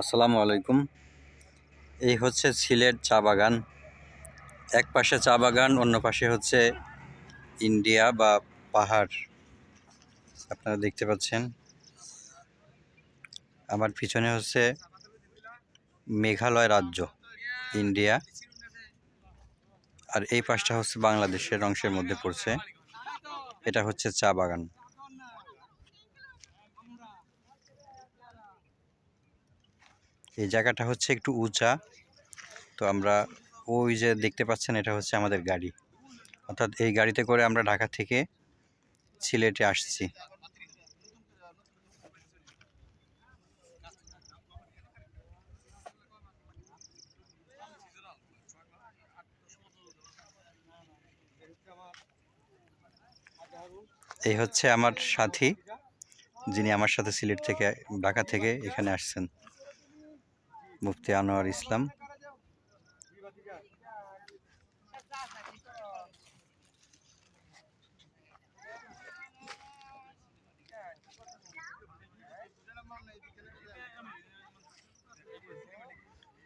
আসসালামু আলাইকুম। এই হচ্ছে সিলেট চা বাগান। এক পাশে চা বাগান, অন্য পাশে হচ্ছে ইন্ডিয়া বা পাহাড়। আপনারা দেখতে পাচ্ছেন। আমার পিছনে হচ্ছে মেঘালয় রাজ্য, ইন্ডিয়া। আর এই পাশটা হচ্ছে বাংলাদেশের অংশের মধ্যে পড়ছে। এটা হচ্ছে চা বাগান। এই জায়গাটা হচ্ছে একটু উঁচা। তো আমরা ওই যে দেখতে পাচ্ছেন এটা হচ্ছে আমাদের গাড়ি। অর্থাৎ এই গাড়িতে করে আমরা ঢাকা থেকে সিলেটে আসছি। এই হচ্ছে আমার সাথী, যিনি আমার সাথে সিলেট থেকে, ঢাকা থেকে এখানে আসছেন। মুফতি আনোয়ার ইসলাম।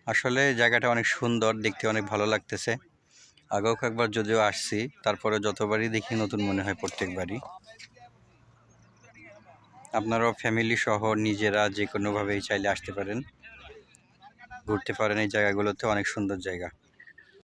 আসলে জায়গাটা অনেক সুন্দর, দেখতে অনেক ভালো লাগতেছে। আগেও একবার যদিও আসছি তারপরে যতবারই দেখি নতুন মনে হয় প্রত্যেকবারই। আপনারাও ফ্যামিলি সহ নিজেরা যে কোনোভাবেই চাইলে আসতে পারেন। ঘুরতে পারেন এই জায়গাগুলোতে অনেক সুন্দর জায়গা।